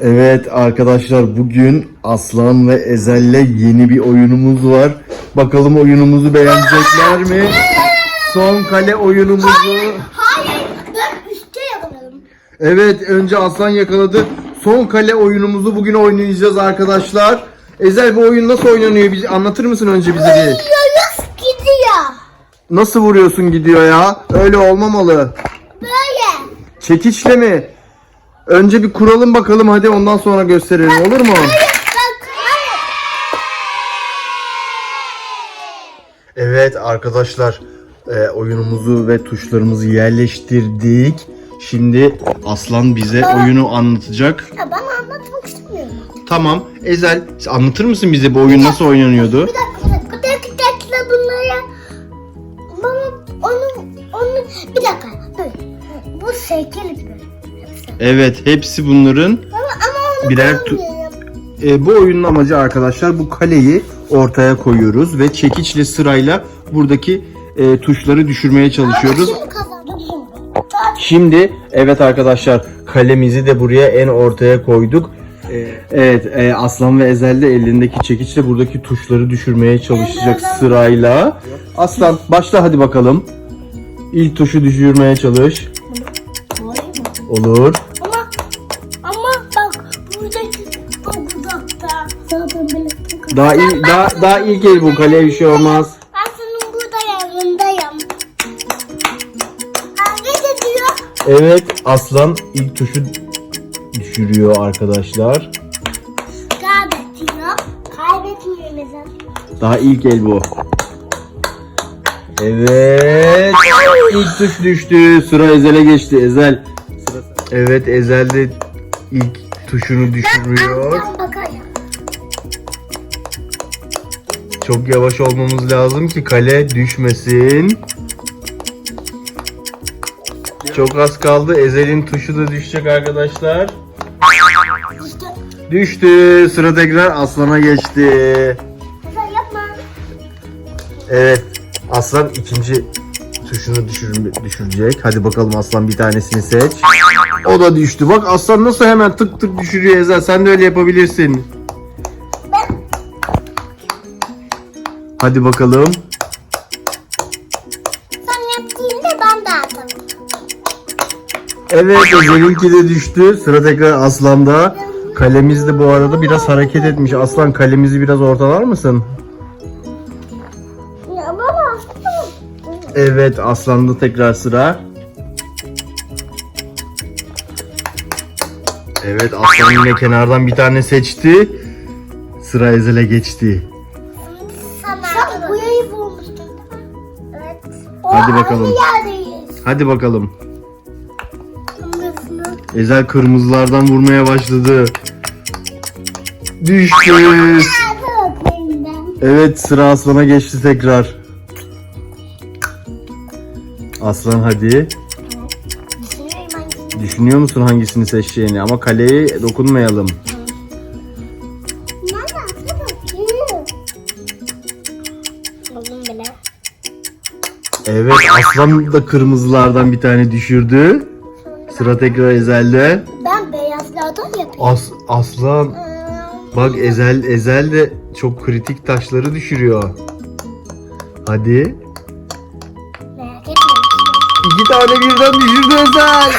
Evet arkadaşlar bugün Aslan ve Ezel'le yeni bir oyunumuz var. Bakalım oyunumuzu beğenecekler mi? Son kale oyunumuzu. Hayır ben üstte yakaladım. Evet önce Aslan yakaladı. Son kale oyunumuzu bugün oynayacağız arkadaşlar. Ezel bu oyun nasıl oynanıyor? Bize anlatır mısın önce bize bir? Yunus gidiyor. Nasıl vuruyorsun gidiyor ya? Öyle olmamalı. Böyle. Çekiçle mi? Önce bir kuralım bakalım hadi ondan sonra gösterelim olur mu? Evet arkadaşlar e, oyunumuzu ve tuşlarımızı yerleştirdik. Şimdi Aslan bize oyunu anlatacak. Ya ben anlatmak istemiyorum. Tamam Ezel anlatır mısın bize bu oyun nasıl oynanıyordu? Bir dakika bir dakika. Tek tekle bunları. Baba onu onu bir dakika. Dur. Bu şekil bir. Evet hepsi bunların Ama ama onu Birer tu- e, bu oyunun amacı arkadaşlar bu kaleyi ortaya koyuyoruz ve çekiçle sırayla buradaki e, tuşları düşürmeye çalışıyoruz. Şimdi evet arkadaşlar kalemizi de buraya en ortaya koyduk. Ee, Evet e, Aslan ve Ezel de elindeki çekiçle buradaki tuşları düşürmeye çalışacak sırayla. Aslan başla hadi bakalım. İlk tuşu düşürmeye çalış. Olur. Daha il, daha daha ilk el bu kaleye bir şey olmaz. Ben senin burada yanındayım. Hareket ediyor. Evet Aslan ilk tuşu düşürüyor arkadaşlar. Kaybediyor. Kaybetmiyor mesela. Daha ilk el bu. Evet. İlk tuş düştü. Sıra Ezel'e geçti. Ezel. Evet Ezel de ilk tuşunu düşürüyor. Çok yavaş olmamız lazım ki kale düşmesin. Çok az kaldı. Ezel'in tuşu da düşecek arkadaşlar. Düştü. Sıra tekrar Aslan'a geçti. mesela yapma. Evet. Aslan ikinci tuşunu düşür, düşürecek. Hadi bakalım Aslan bir tanesini seç. O da düştü. Bak Aslan nasıl hemen tık tık düşürüyor Ezel. Sen de öyle yapabilirsin. Hadi bakalım. sen yaptığında ben de atarım. Evet Ezel'inki de düştü. Sıra tekrar Aslan'da. Kalemiz de bu arada biraz hareket etmiş. Aslan kalemizi biraz ortalar mısın? Ya baba. Evet Aslan'da tekrar sıra. Evet Aslan yine kenardan bir tane seçti. Sıra Ezel'e geçti. Hadi bakalım. Yerdeyiz. Hadi bakalım. Kırmızı. Ezel kırmızılardan vurmaya başladı. Düştü. Nerede? Evet sıra Aslan'a geçti tekrar. Aslan hadi. Düşünüyorum hangisini. Düşünüyor musun hangisini seçeceğini? Ama kaleye dokunmayalım. Evet Aslan da kırmızılardan bir tane düşürdü. Sıra tekrar Ezel'de. Ben beyazlardan yapayım. As Aslan Hmm, bak Ezel Ezel de çok kritik taşları düşürüyor. Hadi. Merak etmeyin. İki tane birden düşürdü Ezel.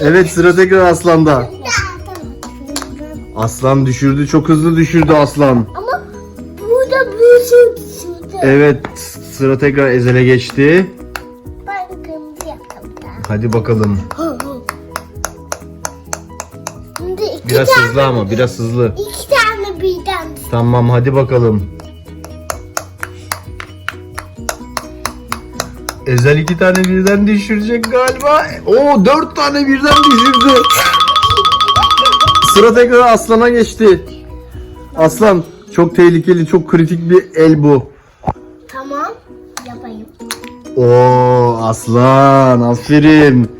Evet sıra tekrar Aslan'da. Aslan düşürdü çok hızlı düşürdü Aslan. Ama burada bir şey düşürdü. Evet sıra tekrar Ezel'e geçti. Ben kırmızı yaptım da. Hadi bakalım. Şimdi iki Biraz tane, hızlı ama biraz hızlı. iki tane birden. Tamam hadi bakalım. Ezel iki tane birden düşürecek galiba. Oo dört tane birden düşürdü. Sıra tekrar Aslan'a geçti. Aslan çok tehlikeli, çok kritik bir el bu. Oo Aslan aferin.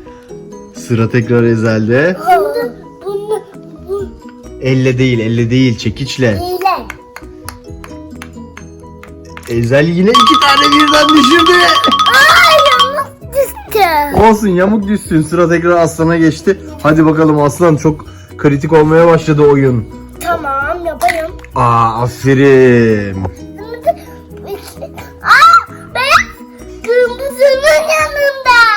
Sıra tekrar Ezel'de. Şimdi bunu bu Elle değil, elle değil, çekiçle. hile. Ezel yine iki tane birden düşürdü. Ay düştü. Olsun yamuk düşsün. Sıra tekrar Aslan'a geçti. Hadi bakalım Aslan çok kritik olmaya başladı oyun. Tamam yapayım. Aa aferin.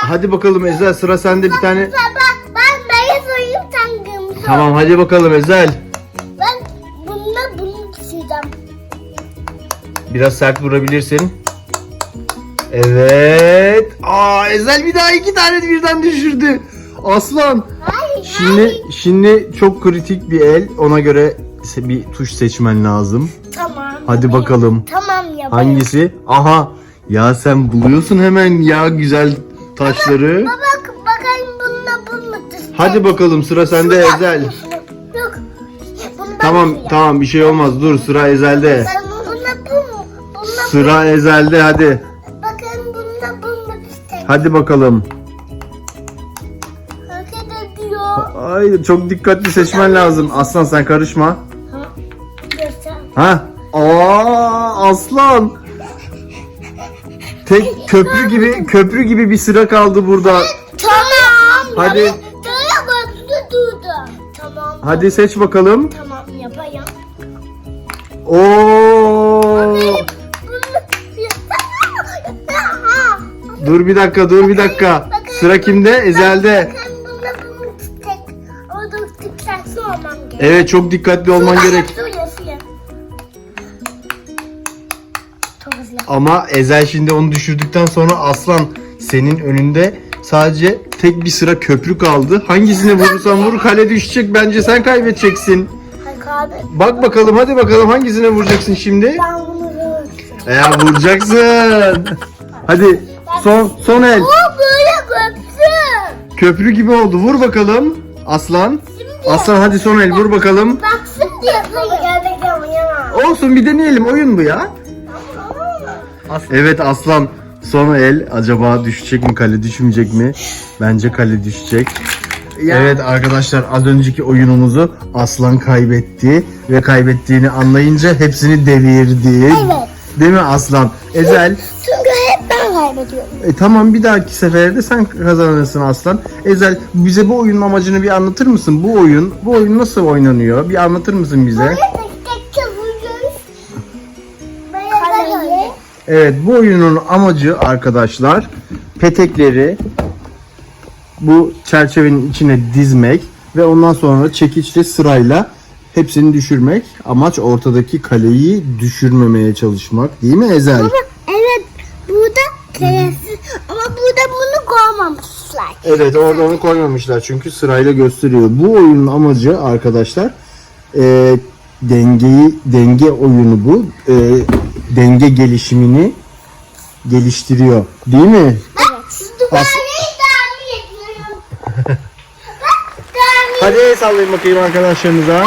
Hadi bakalım Ezel sıra sende bir tane. Baba ben beyaz sen kırmızı. Tamam hadi bakalım Ezel. Ben bununla bunu düşüreceğim. Biraz sert vurabilirsin. Evet. Aa Ezel bir daha iki tane birden düşürdü. Aslan. Hayır Şimdi şimdi çok kritik bir el. Ona göre bir tuş seçmen lazım. Tamam. Hadi yapayım. bakalım. Tamam yapayım. Hangisi? Aha. Ya sen buluyorsun hemen ya güzel taşları. Baba bakayım bununla bunu düşüreceğim. Hadi bakalım sıra sende Ezel. Yok. Bunu ben Tamam düşüreceğim. tamam bir şey olmaz. Dur sıra Ezel'de. Ben bununla bu mu? Bununla Sıra Ezel'de hadi. Bakın bununla bunu düşüreceğim. Hadi bakalım. Hareket ediyor. Ay çok dikkatli seçmen lazım. Aslan sen karışma. Ha, Göster. Ha? Aa aslan. Tek köprü gibi köprü gibi bir sıra kaldı burada. Tamam. Hadi. Böyle baklı durdu. Tamam. Hadi seç bakalım. Tamam yapayım. Oo! Dur bir dakika, dur bir dakika. Sıra kimde? Ezel'de. Bakın bunu tek. Orada dikkatli olmam gerek. Evet, çok dikkatli olman gerek. Çok hızlı. Ama Ezel şimdi onu düşürdükten sonra Aslan senin önünde sadece tek bir sıra köprü kaldı. Hangisine vurursan vur kale düşecek. Bence sen kaybedeceksin. Hayır abi. Bak bakalım hadi bakalım hangisine vuracaksın şimdi? Ben bunu vuracağım. Eğer vuracaksın. Hadi son son el. O böyle köpsün. Köprü gibi oldu. Vur bakalım. Aslan. Aslan hadi son el vur bakalım. Baksın diye. Olsun bir deneyelim oyun bu ya. Evet Aslan son el acaba düşecek mi kale düşmeyecek mi? Bence kale düşecek. Evet arkadaşlar az önceki oyunumuzu Aslan kaybetti ve kaybettiğini anlayınca hepsini devirdi. Evet. Değil mi Aslan? Ezel Çünkü hep ben kaybediyorum. e, tamam bir dahaki sefere de sen kazanırsın Aslan. Ezel bize bu oyunun amacını bir anlatır mısın? Bu oyun bu oyun nasıl oynanıyor? Bir anlatır mısın bize? Tek Evet bu oyunun amacı arkadaşlar petekleri bu çerçevenin içine dizmek ve ondan sonra çekiçle sırayla hepsini düşürmek. Amaç ortadaki kaleyi düşürmemeye çalışmak değil mi Ezel? Evet. Burada keresiz ama burada bunu koymamışlar. Evet orada onu koymamışlar çünkü sırayla gösteriyor. Bu oyunun amacı arkadaşlar e, dengeyi denge oyunu bu. E, denge gelişimini geliştiriyor değil mi? Evet. Duvarı ediyorum. Tahmin Hadi sallayın bakayım arkadaşlarınıza.